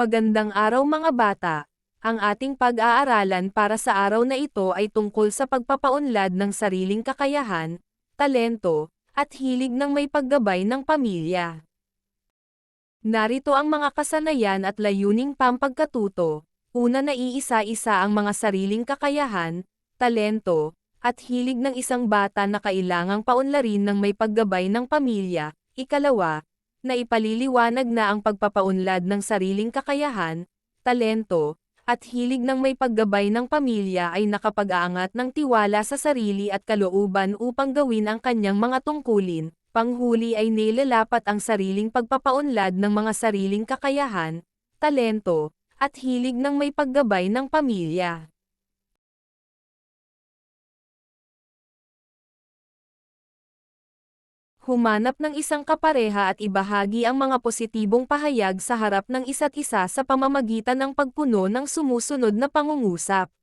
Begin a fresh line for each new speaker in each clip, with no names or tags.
Magandang araw mga bata. Ang ating pag-aaralan para sa araw na ito ay tungkol sa pagpapaunlad ng sariling kakayahan, talento, at hilig ng may paggabay ng pamilya. Narito ang mga kasanayan at layuning pampagkatuto. Una na iisa-isa ang mga sariling kakayahan, talento, at hilig ng isang bata na kailangang paunlarin ng may paggabay ng pamilya. Ikalawa, na ipaliliwanag na ang pagpapaunlad ng sariling kakayahan, talento, at hilig ng may paggabay ng pamilya ay nakapag-aangat ng tiwala sa sarili at kalooban upang gawin ang kanyang mga tungkulin. Panghuli ay nilalapat ang sariling pagpapaunlad ng mga sariling kakayahan, talento, at hilig ng may paggabay ng pamilya. Humanap ng isang kapareha at ibahagi ang mga positibong pahayag sa harap ng isa't isa sa pamamagitan ng pagpuno ng sumusunod na pangungusap.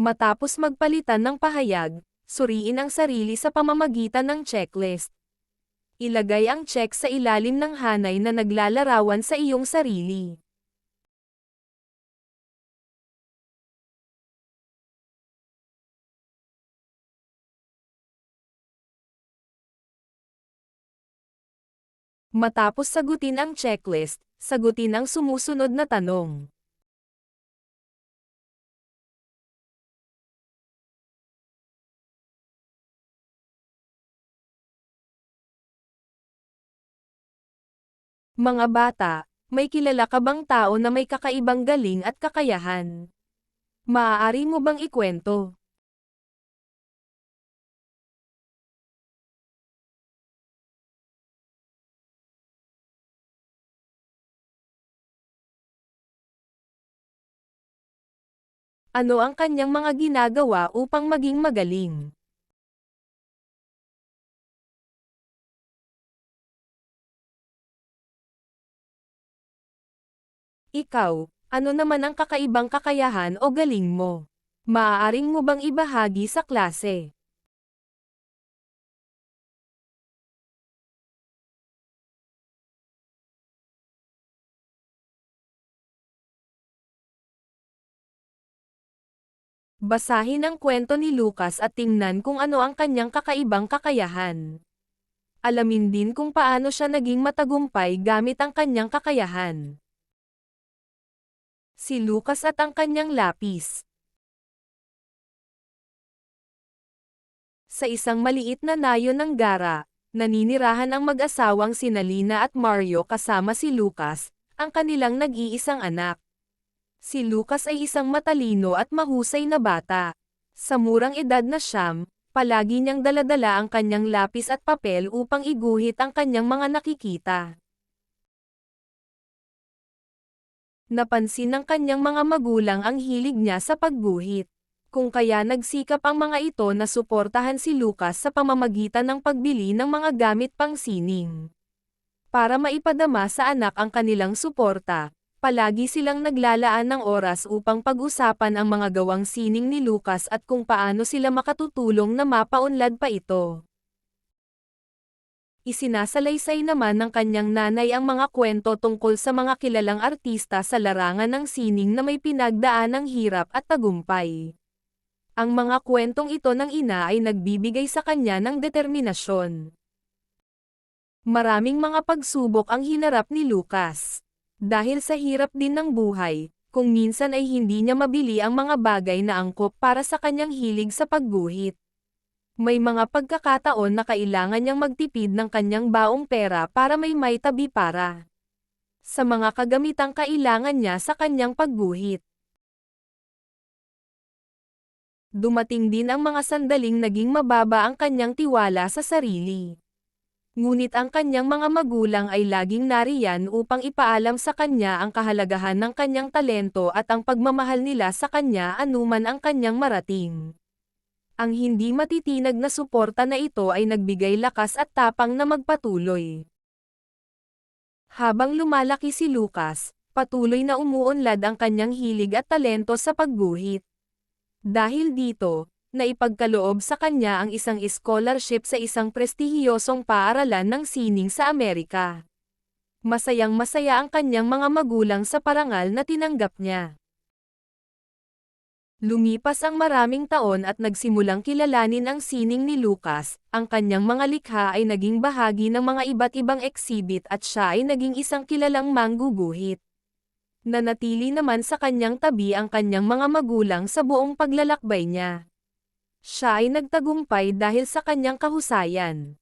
Matapos magpalitan ng pahayag, suriin ang sarili sa pamamagitan ng checklist. Ilagay ang check sa ilalim ng hanay na naglalarawan sa iyong sarili. Matapos sagutin ang checklist, sagutin ang sumusunod na tanong. Mga bata, may kilala ka bang tao na may kakaibang galing at kakayahan? Maaari mo bang ikwento? Ano ang kanyang mga ginagawa upang maging magaling? Ikaw, ano naman ang kakaibang kakayahan o galing mo? Maaaring mo bang ibahagi sa klase? Basahin ang kwento ni Lucas at tingnan kung ano ang kanyang kakaibang kakayahan. Alamin din kung paano siya naging matagumpay gamit ang kanyang kakayahan. Si Lucas at ang kanyang lapis. Sa isang maliit na nayo ng gara, naninirahan ang mag-asawang sina Lina at Mario kasama si Lucas, ang kanilang nag-iisang anak. Si Lucas ay isang matalino at mahusay na bata. Sa murang edad na siyam, palagi niyang daladala ang kanyang lapis at papel upang iguhit ang kanyang mga nakikita. Napansin ng kanyang mga magulang ang hilig niya sa pagguhit. Kung kaya nagsikap ang mga ito na suportahan si Lucas sa pamamagitan ng pagbili ng mga gamit pang sining. Para maipadama sa anak ang kanilang suporta, palagi silang naglalaan ng oras upang pag-usapan ang mga gawang sining ni Lucas at kung paano sila makatutulong na mapaunlad pa ito. Isinasalaysay naman ng kanyang nanay ang mga kwento tungkol sa mga kilalang artista sa larangan ng sining na may pinagdaan ng hirap at tagumpay. Ang mga kwentong ito ng ina ay nagbibigay sa kanya ng determinasyon. Maraming mga pagsubok ang hinarap ni Lucas. Dahil sa hirap din ng buhay, kung minsan ay hindi niya mabili ang mga bagay na angkop para sa kanyang hilig sa pagguhit. May mga pagkakataon na kailangan niyang magtipid ng kanyang baong pera para may maitabi para sa mga kagamitang kailangan niya sa kanyang pagguhit. Dumating din ang mga sandaling naging mababa ang kanyang tiwala sa sarili. Ngunit ang kanyang mga magulang ay laging nariyan upang ipaalam sa kanya ang kahalagahan ng kanyang talento at ang pagmamahal nila sa kanya anuman ang kanyang marating. Ang hindi matitinag na suporta na ito ay nagbigay lakas at tapang na magpatuloy. Habang lumalaki si Lucas, patuloy na umuunlad ang kanyang hilig at talento sa pagguhit. Dahil dito, na ipagkaloob sa kanya ang isang scholarship sa isang prestihiyosong paaralan ng sining sa Amerika. Masayang masaya ang kanyang mga magulang sa parangal na tinanggap niya. Lumipas ang maraming taon at nagsimulang kilalanin ang sining ni Lucas, ang kanyang mga likha ay naging bahagi ng mga iba't ibang exhibit at siya ay naging isang kilalang mangguguhit. Nanatili naman sa kanyang tabi ang kanyang mga magulang sa buong paglalakbay niya. Siya ay nagtagumpay dahil sa kanyang kahusayan.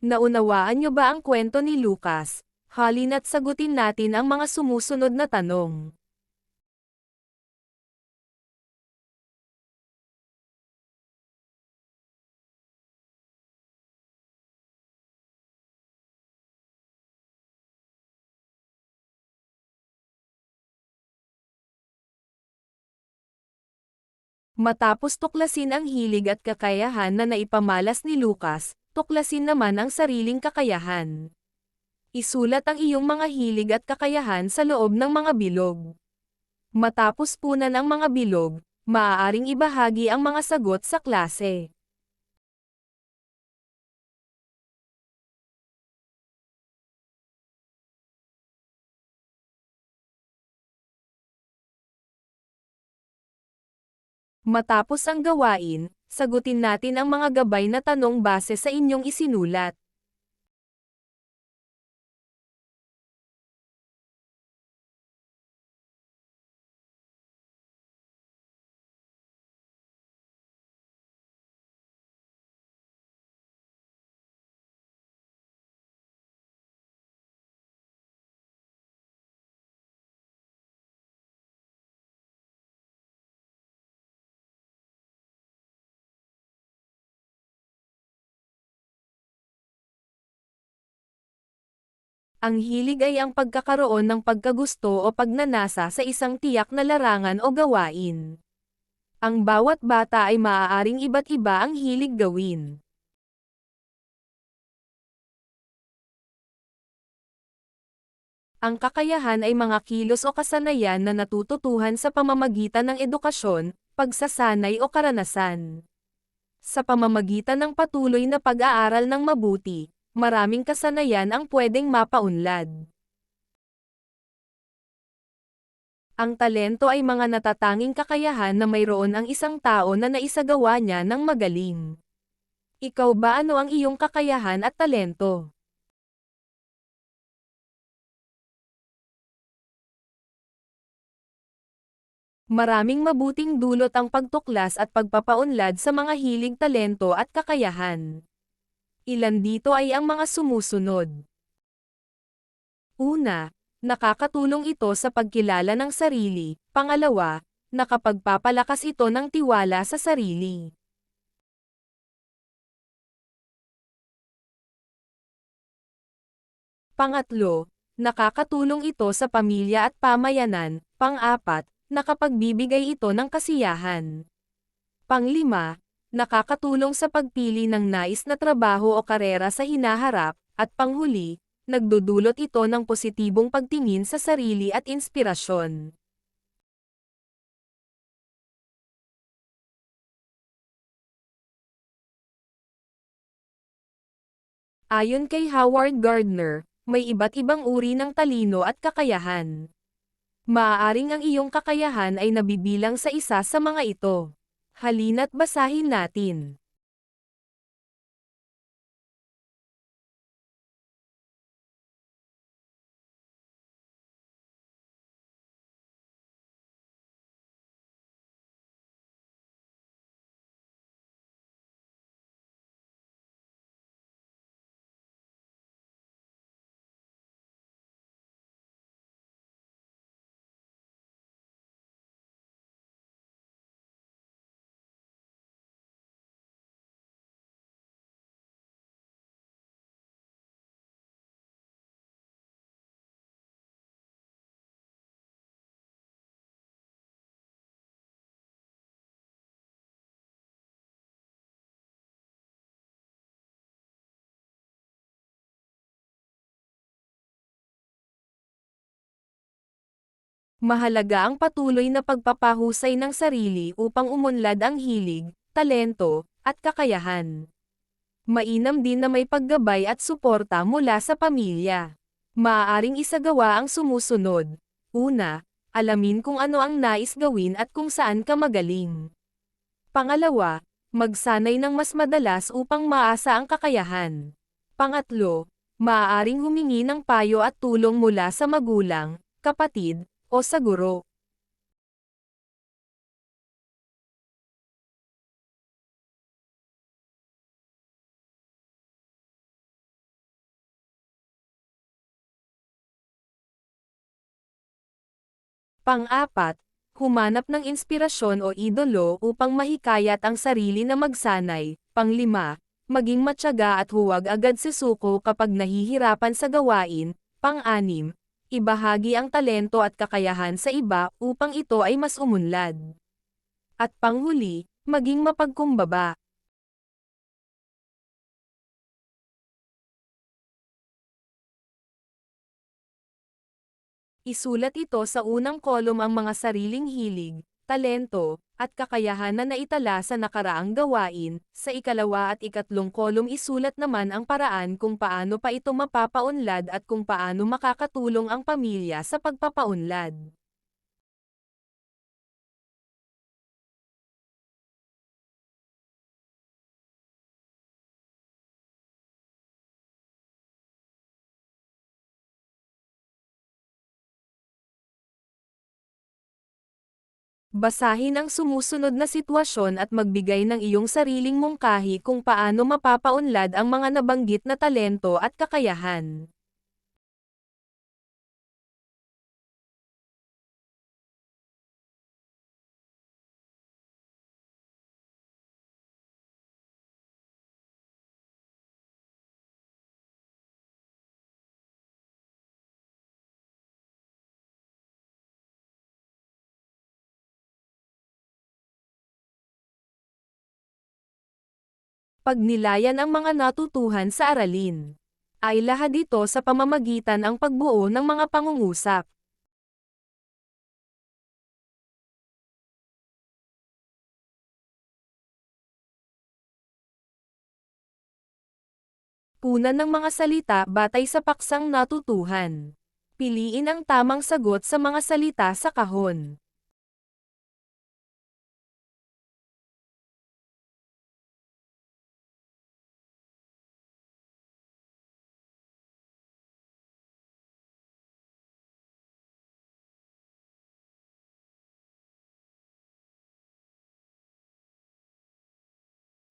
Naunawaan niyo ba ang kwento ni Lucas? Halina't sagutin natin ang mga sumusunod na tanong. Matapos tuklasin ang hilig at kakayahan na naipamalas ni Lucas, tuklasin naman ang sariling kakayahan. Isulat ang iyong mga hilig at kakayahan sa loob ng mga bilog. Matapos punan ang mga bilog, maaaring ibahagi ang mga sagot sa klase. Matapos ang gawain, sagutin natin ang mga gabay na tanong base sa inyong isinulat. Ang hilig ay ang pagkakaroon ng pagkagusto o pagnanasa sa isang tiyak na larangan o gawain. Ang bawat bata ay maaaring iba't iba ang hilig gawin. Ang kakayahan ay mga kilos o kasanayan na natututuhan sa pamamagitan ng edukasyon, pagsasanay o karanasan. Sa pamamagitan ng patuloy na pag-aaral ng mabuti, maraming kasanayan ang pwedeng mapaunlad. Ang talento ay mga natatanging kakayahan na mayroon ang isang tao na naisagawa niya ng magaling. Ikaw ba ano ang iyong kakayahan at talento? Maraming mabuting dulot ang pagtuklas at pagpapaunlad sa mga hilig talento at kakayahan. Ilan dito ay ang mga sumusunod. Una, nakakatulong ito sa pagkilala ng sarili. Pangalawa, nakapagpapalakas ito ng tiwala sa sarili. Pangatlo, nakakatulong ito sa pamilya at pamayanan. Pang-apat, nakapagbibigay ito ng kasiyahan. Panglima, nakakatulong sa pagpili ng nais na trabaho o karera sa hinaharap, at panghuli, nagdudulot ito ng positibong pagtingin sa sarili at inspirasyon. Ayon kay Howard Gardner, may iba't ibang uri ng talino at kakayahan. Maaaring ang iyong kakayahan ay nabibilang sa isa sa mga ito. Halina't basahin natin. Mahalaga ang patuloy na pagpapahusay ng sarili upang umunlad ang hilig, talento, at kakayahan. Mainam din na may paggabay at suporta mula sa pamilya. Maaaring isagawa ang sumusunod. Una, alamin kung ano ang nais gawin at kung saan ka magaling. Pangalawa, magsanay ng mas madalas upang maasa ang kakayahan. Pangatlo, maaaring humingi ng payo at tulong mula sa magulang, kapatid, o sa guro. Pang-apat, humanap ng inspirasyon o idolo upang mahikayat ang sarili na magsanay. Pang-lima, maging matyaga at huwag agad sisuko kapag nahihirapan sa gawain. Pang-anim, ibahagi ang talento at kakayahan sa iba upang ito ay mas umunlad. At panghuli, maging mapagkumbaba. Isulat ito sa unang kolom ang mga sariling hilig, talento, at kakayahan na naitala sa nakaraang gawain, sa ikalawa at ikatlong kolom isulat naman ang paraan kung paano pa ito mapapaunlad at kung paano makakatulong ang pamilya sa pagpapaunlad. Basahin ang sumusunod na sitwasyon at magbigay ng iyong sariling mungkahi kung paano mapapaunlad ang mga nabanggit na talento at kakayahan. Pagnilayan ang mga natutuhan sa aralin. Ay lahat dito sa pamamagitan ang pagbuo ng mga pangungusap. Punan ng mga salita batay sa paksang natutuhan. Piliin ang tamang sagot sa mga salita sa kahon.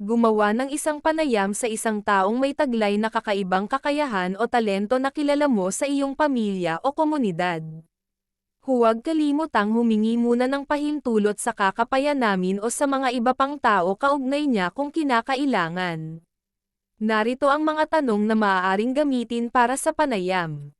Gumawa ng isang panayam sa isang taong may taglay na kakaibang kakayahan o talento na kilala mo sa iyong pamilya o komunidad. Huwag kalimutang humingi muna ng pahintulot sa kakapaya namin o sa mga iba pang tao kaugnay niya kung kinakailangan. Narito ang mga tanong na maaaring gamitin para sa panayam.